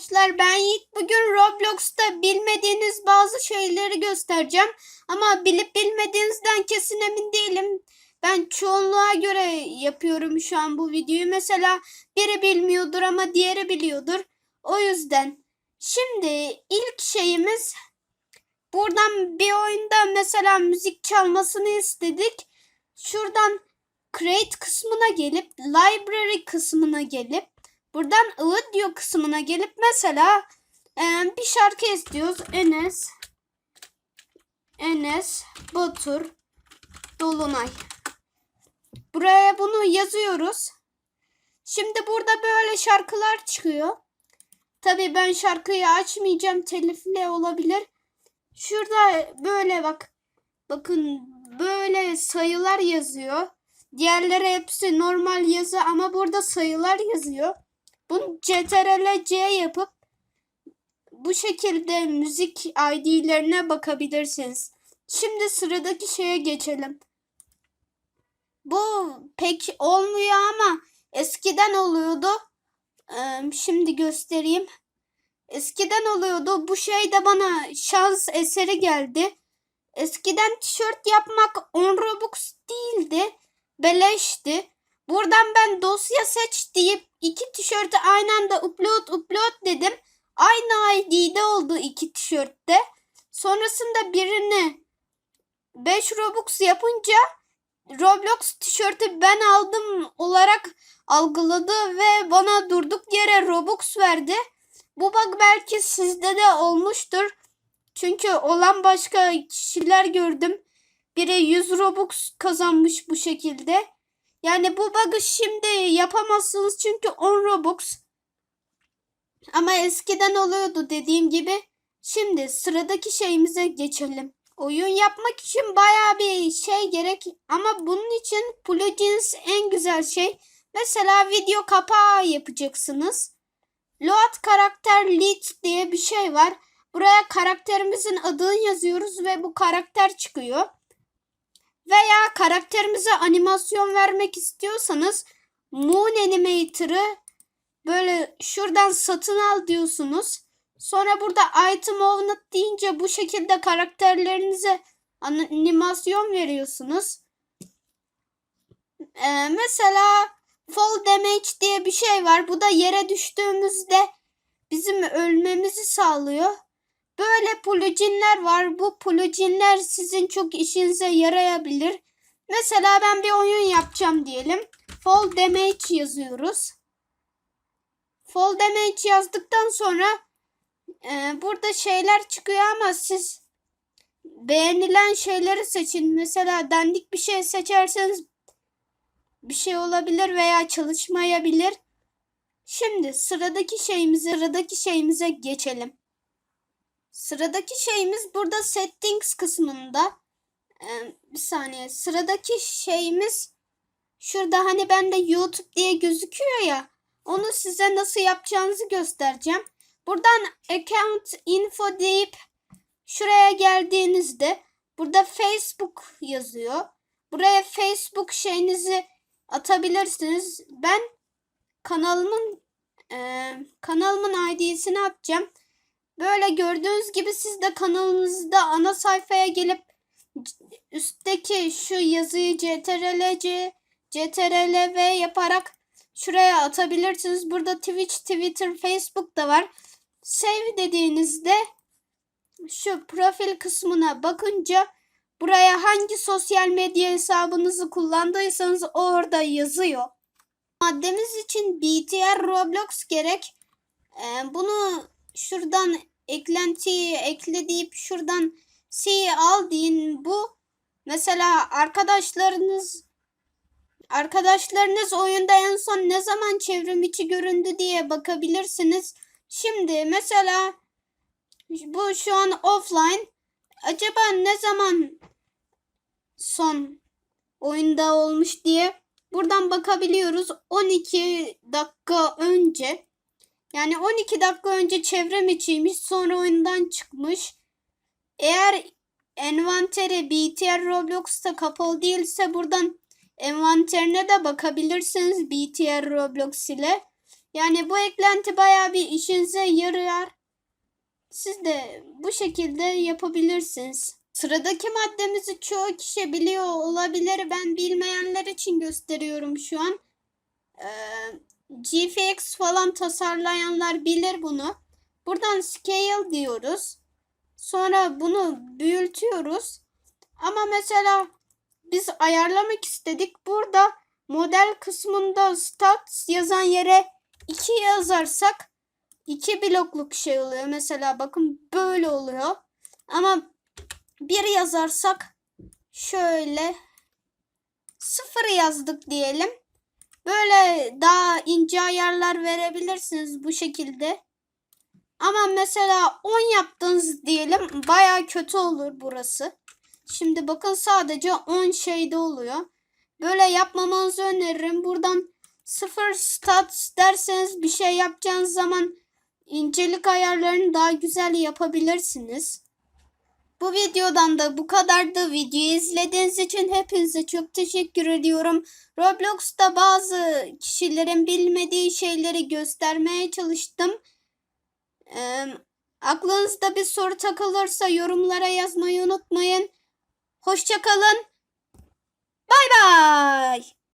Arkadaşlar ben Yiğit. Bugün Roblox'ta bilmediğiniz bazı şeyleri göstereceğim. Ama bilip bilmediğinizden kesin emin değilim. Ben çoğunluğa göre yapıyorum şu an bu videoyu. Mesela biri bilmiyordur ama diğeri biliyordur. O yüzden. Şimdi ilk şeyimiz buradan bir oyunda mesela müzik çalmasını istedik. Şuradan create kısmına gelip library kısmına gelip Buradan audio kısmına gelip mesela e, bir şarkı istiyoruz. Enes Enes Batur Dolunay. Buraya bunu yazıyoruz. Şimdi burada böyle şarkılar çıkıyor. Tabii ben şarkıyı açmayacağım. Telifli olabilir. Şurada böyle bak. Bakın böyle sayılar yazıyor. Diğerleri hepsi normal yazı ama burada sayılar yazıyor. Bunu CTRL C yapıp bu şekilde müzik ID'lerine bakabilirsiniz. Şimdi sıradaki şeye geçelim. Bu pek olmuyor ama eskiden oluyordu. Şimdi göstereyim. Eskiden oluyordu. Bu şey de bana şans eseri geldi. Eskiden tişört yapmak 10 Robux değildi. Beleşti. Buradan ben dosya seç deyip iki tişörtü aynı anda upload upload dedim. Aynı ID'de oldu iki tişörtte. Sonrasında birini 5 Robux yapınca Roblox tişörtü ben aldım olarak algıladı ve bana durduk yere Robux verdi. Bu bug belki sizde de olmuştur. Çünkü olan başka kişiler gördüm. Biri 100 Robux kazanmış bu şekilde. Yani bu bug'ı şimdi yapamazsınız çünkü 10 Robux. Ama eskiden oluyordu dediğim gibi. Şimdi sıradaki şeyimize geçelim. Oyun yapmak için baya bir şey gerek ama bunun için plugins en güzel şey. Mesela video kapağı yapacaksınız. Load karakter lead diye bir şey var. Buraya karakterimizin adını yazıyoruz ve bu karakter çıkıyor. Veya karakterimize animasyon vermek istiyorsanız Moon Animator'ı böyle şuradan satın al diyorsunuz. Sonra burada item owned deyince bu şekilde karakterlerinize animasyon veriyorsunuz. Ee, mesela fall damage diye bir şey var. Bu da yere düştüğümüzde bizim ölmemizi sağlıyor. Böyle pluginler var. Bu pluginler sizin çok işinize yarayabilir. Mesela ben bir oyun yapacağım diyelim. Fall damage yazıyoruz. Fall damage yazdıktan sonra e, burada şeyler çıkıyor ama siz beğenilen şeyleri seçin. Mesela dandik bir şey seçerseniz bir şey olabilir veya çalışmayabilir. Şimdi sıradaki şeyimize sıradaki şeyimize geçelim. Sıradaki şeyimiz burada settings kısmında. Ee, bir saniye. Sıradaki şeyimiz şurada hani bende YouTube diye gözüküyor ya. Onu size nasıl yapacağınızı göstereceğim. Buradan account info deyip şuraya geldiğinizde burada Facebook yazıyor. Buraya Facebook şeyinizi atabilirsiniz. Ben kanalımın e, kanalımın ID'sini atacağım. Böyle gördüğünüz gibi siz de kanalınızda ana sayfaya gelip üstteki şu yazıyı CTRL-C, CTRL-V yaparak şuraya atabilirsiniz. Burada Twitch, Twitter, Facebook da var. Save dediğinizde şu profil kısmına bakınca buraya hangi sosyal medya hesabınızı kullandıysanız orada yazıyor. Maddemiz için BTR Roblox gerek. Ee, bunu şuradan eklentiyi ekle deyip şuradan C'yi al deyin. Bu mesela arkadaşlarınız arkadaşlarınız oyunda en son ne zaman çevrim içi göründü diye bakabilirsiniz. Şimdi mesela bu şu an offline. Acaba ne zaman son oyunda olmuş diye buradan bakabiliyoruz. 12 dakika önce yani 12 dakika önce çevrem içiymiş sonra oyundan çıkmış. Eğer envanteri BTR Roblox'ta kapalı değilse buradan envanterine de bakabilirsiniz BTR Roblox ile. Yani bu eklenti bayağı bir işinize yarıyor. Siz de bu şekilde yapabilirsiniz. Sıradaki maddemizi çoğu kişi biliyor olabilir. Ben bilmeyenler için gösteriyorum şu an. Ee, GFX falan tasarlayanlar bilir bunu. Buradan scale diyoruz. Sonra bunu büyütüyoruz. Ama mesela biz ayarlamak istedik. Burada model kısmında stats yazan yere 2 yazarsak 2 blokluk şey oluyor. Mesela bakın böyle oluyor. Ama bir yazarsak şöyle sıfır yazdık diyelim. Böyle daha ince ayarlar verebilirsiniz bu şekilde. Ama mesela 10 yaptınız diyelim. Baya kötü olur burası. Şimdi bakın sadece 10 şeyde oluyor. Böyle yapmamanızı öneririm. Buradan sıfır stats derseniz bir şey yapacağınız zaman incelik ayarlarını daha güzel yapabilirsiniz. Bu videodan da bu kadardı. Videoyu izlediğiniz için hepinize çok teşekkür ediyorum. Roblox'ta bazı kişilerin bilmediği şeyleri göstermeye çalıştım. Ee, aklınızda bir soru takılırsa yorumlara yazmayı unutmayın. Hoşçakalın. Bay bay.